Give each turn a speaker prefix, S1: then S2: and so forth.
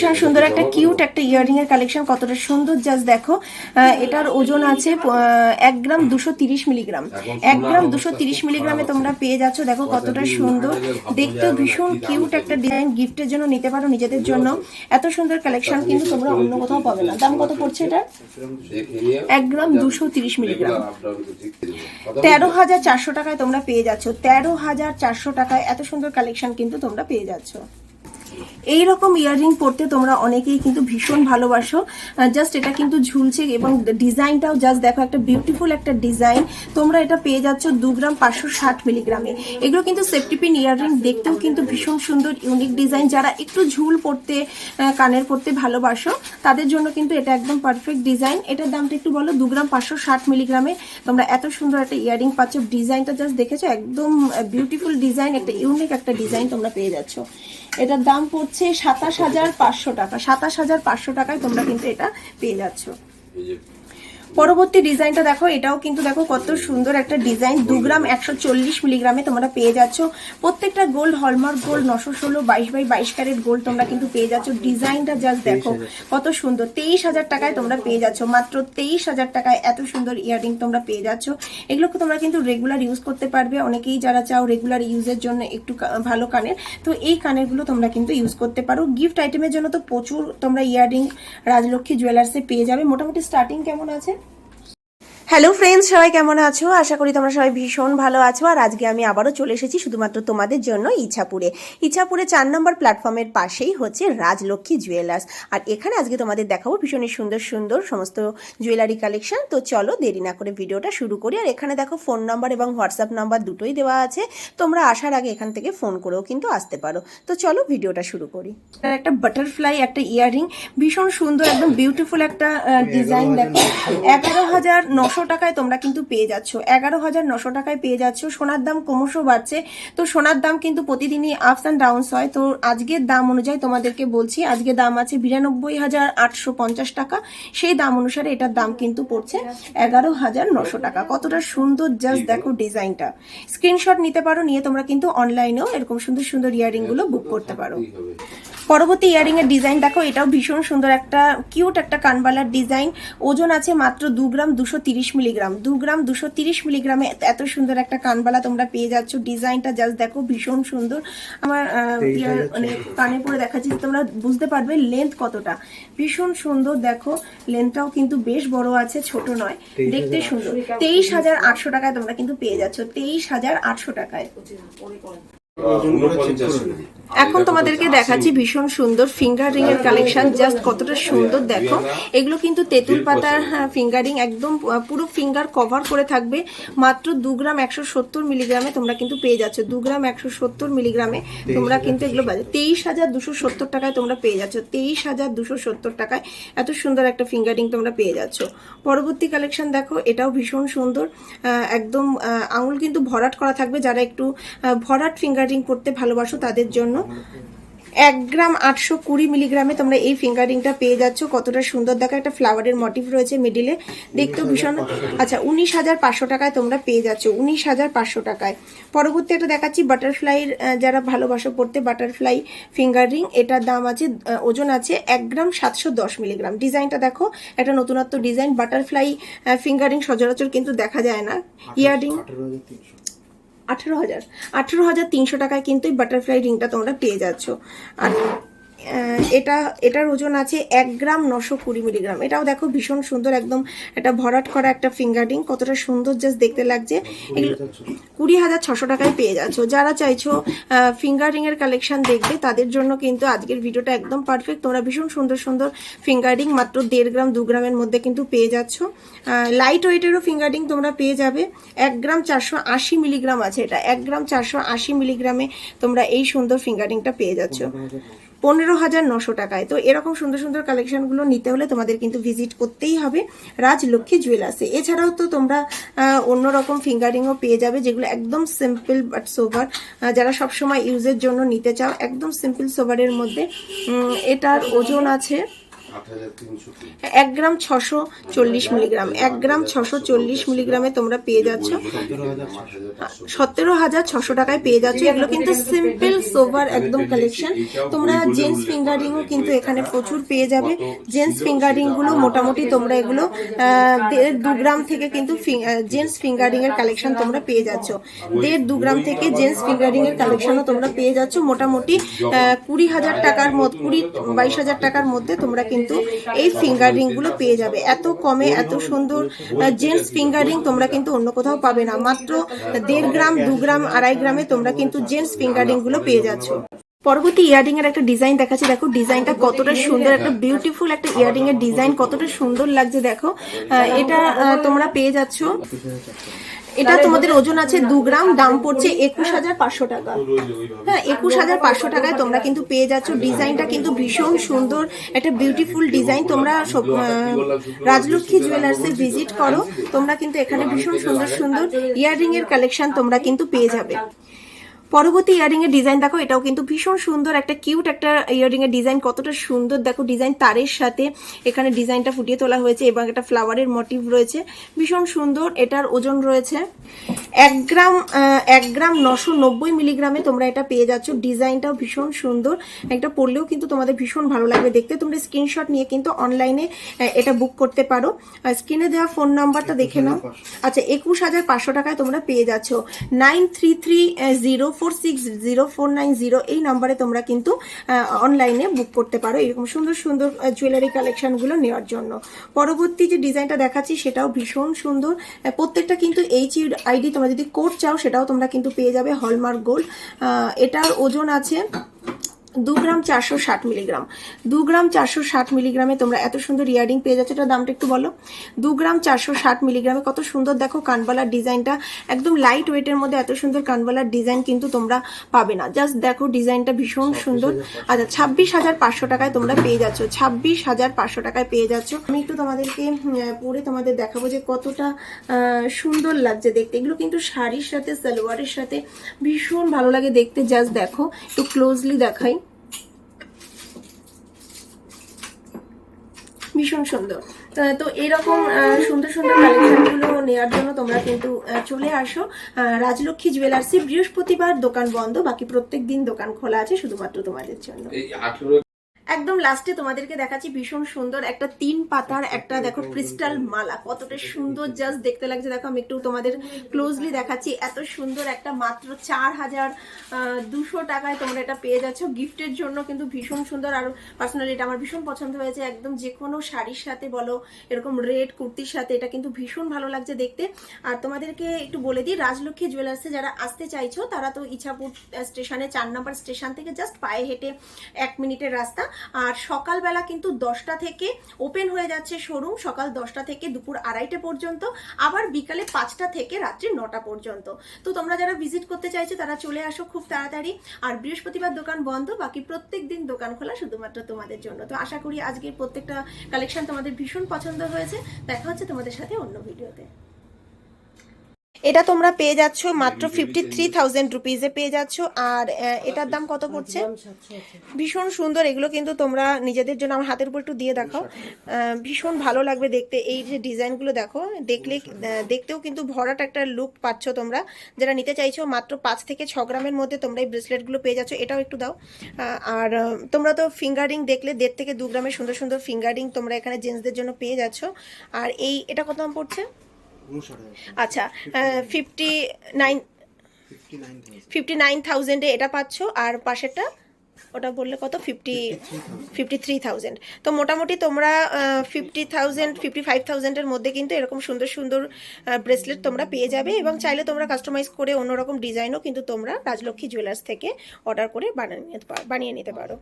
S1: ভীষণ সুন্দর একটা কিউট একটা ইয়াররিং এর কালেকশন কতটা সুন্দর জাস্ট দেখো। এটার ওজন আছে এক গ্রাম দুশো তিরিশ মিলিগ্রাম এক গ্রাম দুশো তিরিশ মিলিগ্রামে তোমরা পেয়ে যাচ্ছ। দেখো কতটা সুন্দর। দেখতেও ভীষণ কিউট একটা ডিজাইন গিফটের জন্য নিতে পারো নিজেদের জন্য। এত সুন্দর কালেকশন কিন্তু তোমরা অন্য কোথাও পাবে না। দাম কত পড়ছে এটা এক গ্রাম দুশো তিরিশ মিলিগ্রাম তেরো হাজার চারশো টাকায় তোমরা পেয়ে যাচ্ছ। তেরো হাজার চারশো টাকায় এত সুন্দর কালেকশন কিন্তু তোমরা পেয়ে যাচ্ছ। এই রকম ইয়াররিং পরতে তোমরা অনেকেই কিন্তু ভীষণ ভালোবাসো। জাস্ট এটা কিন্তু ঝুলছে এবং ডিজাইনটাও জাস্ট দেখো একটা বিউটিফুল একটা ডিজাইন তোমরা এটা পেয়ে যাচ্ছ দু গ্রাম পাঁচশো ষাট মিলিগ্রামে। এগুলো কিন্তু সেফটিপিন ইয়াররিং দেখতেও কিন্তু ভীষণ সুন্দর ইউনিক ডিজাইন যারা একটু ঝুল আহ, কানের পরতে ভালোবাসো তাদের জন্য কিন্তু এটা একদম পারফেক্ট ডিজাইন এটার দামটা একটু বলো দু গ্রাম পাঁচশো ষাট মিলিগ্রামে। তোমরা এত সুন্দর একটা ইয়ারিং পাচ্ছ। ডিজাইনটা জাস্ট দেখেছ একদম বিউটিফুল ডিজাইন একটা ইউনিক একটা ডিজাইন তোমরা পেয়ে যাচ্ছ। এটার দাম পড়ছে সাতাশ হাজার পাঁচশো টাকা। সাতাশ হাজার পাঁচশো টাকায় তোমরা কিন্তু এটা পেয়ে যাচ্ছ। পরবর্তী ডিজাইনটা দেখো এটাও কিন্তু দেখো কত সুন্দর একটা ডিজাইন। দু গ্রাম একশো চল্লিশ মিলিগ্রামে তোমরা পেয়ে যাচ্ছ। প্রত্যেকটা গোল্ড হলমার্ক গোল্ড নশো ষোলো বাইশ বাই বাইশ ক্যারেট গোল্ড তোমরা কিন্তু পেয়ে যাচ্ছ। ডিজাইনটা জাস্ট দেখো কত সুন্দর। তেইশ হাজার টাকায় তোমরা পেয়ে যাচ্ছ। মাত্র তেইশ হাজার টাকায় এত সুন্দর ইয়াররিং তোমরা পেয়ে যাচ্ছ। এগুলোকে তোমরা কিন্তু রেগুলার ইউজ করতে পারবে। অনেকেই যারা চাও রেগুলার ইউজের জন্য একটু ভালো কানের তো এই কানেরগুলো তোমরা কিন্তু ইউজ করতে পারো। গিফট আইটেমের জন্য তো প্রচুর তোমরা ইয়াররিং রাজলক্ষ্মী জুয়েলার্সে পেয়ে যাবে। মোটামুটি স্টার্টিং কেমন আছে? হ্যালো ফ্রেন্ডস সবাই কেমন আছো? আশা করি তোমরা সবাই ভীষণ ভালো আছো। আর আজকে আমি আবারও চলে এসেছি শুধুমাত্র তোমাদের জন্য ইছাপুরে। ইছাপুরে চার নম্বর প্ল্যাটফর্মের পাশেই হচ্ছে রাজলক্ষ্মী জুয়েলার্স আর এখানে আজকে তোমাদের দেখাবো ভীষণই সুন্দর সুন্দর সমস্ত জুয়েলারি কালেকশন তো চলো দেরি না করে ভিডিওটা শুরু করি। আর এখানে দেখো ফোন নাম্বার এবং হোয়াটসঅ্যাপ নাম্বার দুটোই দেওয়া আছে। তোমরা আসার আগে এখান থেকে ফোন করেও কিন্তু আসতে পারো। তো চলো ভিডিওটা শুরু করি। একটা বাটারফ্লাই একটা ইয়াররিং ভীষণ সুন্দর একদম বিউটিফুল একটা ডিজাইন দেখো। এগারো হাজার নশো টাকায় তোমরা কিন্তু পেয়ে যাচ্ছ। এগারো হাজার নশো টাকায় পেয়ে যাচ্ছ। সোনার দাম ক্রমশ বাড়ছে। তো সোনার দাম কিন্তু প্রতিদিনই আপস অ্যান্ড ডাউনস হয়। তো আজকের দাম অনুযায়ী তোমাদেরকে বলছি আজকে দাম আছে বিরানব্বই হাজার আটশো পঞ্চাশ টাকা। সেই দাম অনুসারে এটার দাম কিন্তু পড়ছে এগারো হাজার নশো টাকা। কতটা সুন্দর জাস্ট দেখো ডিজাইনটা। স্ক্রিনশট নিতে পারো নিয়ে তোমরা কিন্তু অনলাইনেও এরকম সুন্দর সুন্দর ইয়ারিংগুলো বুক করতে পারো। পরবর্তী ইয়ারিং এর ডিজাইন দেখো এটাও ভীষণ সুন্দর একটা কিউট একটা কানবালার ডিজাইন ওজন আছে মাত্র দু গ্রাম দুশো তিরিশ মিলিগ্রাম। দু গ্রাম দুশো তিরিশ মিলিগ্রামে এত সুন্দর একটা কানবালা তোমরা পেয়ে যাচ্ছ। ডিজাইনটা জাস্ট দেখো ভীষণ সুন্দর। আমার মানে কানে পরে দেখাচ্ছি তোমরা বুঝতে পারবে লেন্থ কতটা। ভীষণ সুন্দর দেখো লেন্থটাও কিন্তু বেশ বড় আছে ছোট নয়। দেখতে সুন্দর। তেইশ হাজার আটশো টাকায় তোমরা কিন্তু পেয়ে যাচ্ছ। তেইশ হাজার আটশো টাকায়। এখন তোমাদেরকে দেখাচ্ছি ভীষণ সুন্দর ফিঙ্গার রিং এর কালেকশন জাস্ট কতটা সুন্দর দেখো। এগুলো কিন্তু তেঁতুল পাতার ফিঙ্গারিং একদম পুরো ফিঙ্গার কভার করে থাকবে। মাত্র দু গ্রাম একশো সত্তর মিলিগ্রামে তোমরা কিন্তু পেয়ে যাচ্ছ। দু গ্রাম একশো সত্তর মিলিগ্রামে তোমরা কিন্তু এগুলো বাজে তেইশ হাজার দুশো সত্তর টাকায় তোমরা পেয়ে যাচ্ছ। তেইশ হাজার দুশো সত্তর টাকায় এত সুন্দর একটা ফিঙ্গারিং তোমরা পেয়ে যাচ্ছ। পরবর্তী কালেকশন দেখো এটাও ভীষণ সুন্দর। একদম আঙুল কিন্তু ভরাট করা থাকবে। যারা একটু ভরাট ফিঙ্গারিং করতে ভালোবাসো তাদের জন্য। এক গ্রাম আটশো কুড়ি মিলিগ্রামে তোমরা এই ফিঙ্গারিংটা পেয়ে যাচ্ছ। কতটা সুন্দর। দেখা একটা ফ্লাওয়ারের মোটিভ রয়েছে মিডিলে দেখতেও ভীষণ আচ্ছা উনিশ হাজার পাঁচশো টাকায় তোমরা পেয়ে যাচ্ছ। উনিশ হাজার পাঁচশো টাকায়। পরবর্তী একটা দেখাচ্ছি বাটারফ্লাইয়ের যারা ভালোবাসো পড়তে বাটারফ্লাই ফিঙ্গারিং এটার দাম আছে ওজন আছে এক গ্রাম সাতশো দশ মিলিগ্রাম। ডিজাইনটা দেখো একটা নতুনত্ব ডিজাইন। বাটারফ্লাই ফিঙ্গারিং সচরাচর কিন্তু দেখা যায় না। ইয়াররিং আঠেরো হাজার। আঠেরো হাজার তিনশো টাকায় কিন্তু এই বাটারফ্লাই রিংটা তোমরা পেয়ে যাচ্ছ। আর এটা এটার ওজন আছে এক গ্রাম নশো কুড়ি মিলিগ্রাম। এটাও দেখো ভীষণ সুন্দর একদম একটা ভরাট করা একটা ফিঙ্গার রিং কতটা সুন্দর জাস্ট দেখতে লাগছে। এগুলো কুড়ি হাজার ছশো টাকায় পেয়ে যাচ্ছ। যারা চাইছো ফিঙ্গার রিং এর কালেকশন দেখবে তাদের জন্য কিন্তু আজকের ভিডিওটা একদম পারফেক্ট তোমরা ভীষণ সুন্দর সুন্দর ফিঙ্গার রিং মাত্র দেড় গ্রাম দু গ্রামের মধ্যে কিন্তু পেয়ে যাচ্ছ। লাইট ওয়েটেরও ফিঙ্গার রিং তোমরা পেয়ে যাবে। এক গ্রাম চারশো আশি মিলিগ্রাম আছে এটা। এক গ্রাম চারশো আশি মিলিগ্রামে তোমরা এই সুন্দর ফিঙ্গারিংটা পেয়ে যাচ্ছ। পনেরো হাজার নশো টাকায়। তো এরকম সুন্দর সুন্দর কালেকশনগুলো নিতে হলে তোমাদের কিন্তু ভিজিট করতেই হবে রাজলক্ষ্মী জুয়েলার্সে এছাড়াও তো তোমরা অন্য অন্যরকম ফিঙ্গারিংও পেয়ে যাবে যেগুলো একদম সিম্পল বাট সোভার যারা সবসময় ইউজের জন্য নিতে চাও, একদম সিম্পল সোভারের মধ্যে। এটার ওজন আছে এক গ্রাম ছশো চল্লিশ মিলিগ্রাম, এক গ্রাম ছশো চল্লিশ মিলিগ্রামে তোমরা পেয়ে যাচ্ছ। সতেরো হাজার ছশো টাকায় পেয়ে যাচ্ছ। এগুলো কিন্তু সিম্পল সোভার একদম কালেকশন তোমরা জেন্টস ফিঙ্গারিংও কিন্তু এখানে প্রচুর পেয়ে যাবে। জেন্টস ফিঙ্গারিংগুলো মোটামুটি তোমরা এগুলো দু গ্রাম থেকে কিন্তু জেন্টস ফিঙ্গারিং এর কালেকশন তোমরা পেয়ে যাচ্ছ। দেড় দু গ্রাম থেকে জেন্টস ফিঙ্গারিং এর কালেকশনও তোমরা পেয়ে যাচ্ছ। মোটামুটি কুড়ি হাজার টাকার মধ্যে, কুড়ি বাইশ হাজার টাকার মধ্যে তোমরা কিন্তু এই ফিঙ্গারিংগুলো পেয়ে যাবে। এত কমে, এত সুন্দর জেন্টস ফিঙ্গারিং তোমরা কিন্তু অন্য কোথাও পাবে না। মাত্র দেড় গ্রাম, দু গ্রাম, আড়াই গ্রামে তোমরা কিন্তু জেন্টস ফিঙ্গারিংগুলো পেয়ে যাচ্ছ। পরবর্তী ইয়ারিং এর একটা ডিজাইন দেখাচ্ছি। দেখো ডিজাইনটা কতটা সুন্দর, একটা বিউটিফুল একটা ইয়ারিং এর ডিজাইন কতটা সুন্দর লাগছে দেখো। এটা তোমরা পেয়ে যাচ্ছ। এটা তোমাদের ওজন আছে দু গ্রাম দাম পড়ছে একুশ হাজার পাঁচশো টাকা। হ্যাঁ একুশ হাজার পাঁচশো টাকায় তোমরা কিন্তু পেয়ে যাচ্ছ। ডিজাইনটা কিন্তু ভীষণ সুন্দর। একটা বিউটিফুল ডিজাইন তোমরা সব- আহ, রাজলক্ষ্মী জুয়েলার্সে ভিজিট করো। তোমরা কিন্তু এখানে ভীষণ সুন্দর সুন্দর ইয়াররিং এর কালেকশন তোমরা কিন্তু পেয়ে যাবে। পরবর্তী ইয়ারিং এর ডিজাইন দেখো এটাও কিন্তু ভীষণ সুন্দর একটা কিউট একটা ইয়ারিং এর ডিজাইন কতটা সুন্দর দেখো ডিজাইন তারের সাথে এখানে ডিজাইনটা ফুটিয়ে তোলা হয়েছে এবং একটা ফ্লাওয়ারের মোটিভ রয়েছে ভীষণ সুন্দর এটার ওজন রয়েছে এক গ্রাম এক গ্রাম নশো নব্বই মিলিগ্রামে তোমরা এটা পেয়ে যাচ্ছ ডিজাইনটাও ভীষণ সুন্দর একটা পরলেও কিন্তু তোমাদের ভীষণ ভালো লাগবে দেখতে তোমরা স্ক্রিনশট নিয়ে কিন্তু অনলাইনে এটা বুক করতে পারো স্ক্রিনে দেওয়া ফোন নাম্বারটা দেখে নাও আচ্ছা একুশ হাজার পাঁচশো টাকায় তোমরা পেয়ে যাচ্ছ nine three three zero four six zero four nine zero এই নাম্বারে তোমরা কিন্তু অনলাইনে বুক করতে পারো এরকম সুন্দর সুন্দর জুয়েলারি কালেকশনগুলো নেওয়ার জন্য। পরবর্তী যে ডিজাইনটা দেখাচ্ছি সেটাও ভীষণ সুন্দর। প্রত্যেকটা কিন্তু এইচ আইডি তোমরা যদি কোড চাও, সেটাও তোমরা কিন্তু পেয়ে যাবে হলমার্ক গোল্ড এটার ওজন আছে দু গ্রাম চারশো ষাট মিলিগ্রাম। দু গ্রাম চারশো ষাট মিলিগ্রামে তোমরা এত সুন্দর ইয়ারিং পেয়ে যাচ্ছ এটার দামটা একটু বলো। দু গ্রাম চারশো ষাট মিলিগ্রামে কত সুন্দর দেখো কানবালার ডিজাইনটা। একদম লাইট ওয়েটের মধ্যে এত সুন্দর কানবালার ডিজাইন কিন্তু তোমরা পাবে না। জাস্ট দেখো ডিজাইনটা ভীষণ সুন্দর। আচ্ছা ছাব্বিশ হাজার পাঁচশো টাকায় তোমরা পেয়ে যাচ্ছ ছাব্বিশ হাজার পাঁচশো টাকায় পেয়ে যাচ্ছ। আমি একটু তোমাদেরকে পরে তোমাদের দেখাবো যে কতটা সুন্দর লাগছে দেখতে। এগুলো কিন্তু শাড়ির সাথে সালোয়ারের সাথে ভীষণ ভালো লাগে দেখতে। জাস্ট দেখো একটু ক্লোজলি দেখাই। ভীষণ সুন্দর। তো- এরকম সুন্দর সুন্দর কালেকশনগুলো নেওয়ার জন্য তোমরা কিন্তু চলে আসো। রাজলক্ষ্মী জুয়েলার্সে বৃহস্পতিবার দোকান বন্ধ, বাকি প্রত্যেক দিন দোকান খোলা আছে শুধুমাত্র তোমাদের জন্য। একদম লাস্টে তোমাদেরকে দেখাচ্ছি ভীষণ সুন্দর একটা তিন পাতার একটা দেখো ক্রিস্টাল মালা। কতটা সুন্দর জাস্ট দেখতে লাগছে। দেখো আমি একটু তোমাদের ক্লোজলি দেখাচ্ছি। এত সুন্দর একটা মাত্র চার হাজার দুশো টাকায় তোমরা এটা পেয়ে যাচ্ছ। গিফটের জন্য কিন্তু ভীষণ সুন্দর। আর পার্সোনালি এটা আমার ভীষণ পছন্দ হয়েছে। একদম যে কোনো শাড়ির সাথে বলো এরকম রেড কুর্তির সাথে এটা কিন্তু ভীষণ ভালো লাগছে দেখতে। আর তোমাদেরকে একটু বলে দিই রাজলক্ষ্মী জুয়েলার্সে যারা আসতে চাইছো তারা তো ইছাপুর স্টেশনে চার নম্বর স্টেশন থেকে জাস্ট পায়ে হেঁটে এক মিনিটের রাস্তা। আর সকালবেলা কিন্তু দশটা থেকে ওপেন হয়ে যাচ্ছে শোরুম সকাল দশটা থেকে দুপুর আড়াইটে পর্যন্ত, আবার বিকালে পাঁচটা থেকে রাত্রি নটা পর্যন্ত। তো তোমরা যারা ভিজিট করতে চাইছো, তারা চলে আসো খুব তাড়াতাড়ি। আর বৃহস্পতিবার দোকান বন্ধ, বাকি প্রত্যেক দিন দোকান খোলা শুধুমাত্র তোমাদের জন্য। তো আশা করি আজকের প্রত্যেকটা কালেকশন তোমাদের ভীষণ পছন্দ হয়েছে। দেখা হচ্ছে তোমাদের সাথে অন্য ভিডিওতে এটা তোমরা পেয়ে যাচ্ছ মাত্র ফিফটি থ্রি থাউজেন্ড রুপিজে পেয়ে যাচ্ছ। আর এটার দাম কত পড়ছে? ভীষণ সুন্দর। এগুলো কিন্তু তোমরা নিজেদের জন্য আমার হাতের উপর একটু দিয়ে দেখাও ভীষণ ভালো লাগবে দেখতে। এই যে ডিজাইনগুলো দেখো দেখলে দেখতেও কিন্তু ভরাট একটা লুক পাচ্ছ তোমরা। যারা নিতে চাইছো মাত্র পাঁচ থেকে ছ গ্রামের মধ্যে তোমরা এই ব্রেসলেটগুলো পেয়ে যাচ্ছ। এটাও একটু দাও। আর তোমরা তো ফিঙ্গারিং দেখলে দেড় থেকে দু গ্রামের সুন্দর সুন্দর ফিঙ্গারিং তোমরা এখানে জেন্টসদের জন্য পেয়ে যাচ্ছ। আর এই এটা কত দাম পড়ছে? আচ্ছা ফিফটি নাইন ফিফটি নাইন থাউজেন্ডে এটা পাচ্ছ আর পাশেরটা ওটা বললে কত? ফিফটি ফিফটি থ্রি থাউজেন্ড তো মোটামুটি তোমরা ফিফটি থাউজেন্ড ফিফটি ফাইভ থাউজেন্ডের মধ্যে কিন্তু এরকম সুন্দর সুন্দর ব্রেসলেট তোমরা পেয়ে যাবে এবং চাইলে তোমরা কাস্টমাইজ করে অন্যরকম ডিজাইনও কিন্তু তোমরা রাজলক্ষ্মী জুয়েলার্স থেকে অর্ডার করে বানিয়ে নিতে পারো বানিয়ে নিতে পারো।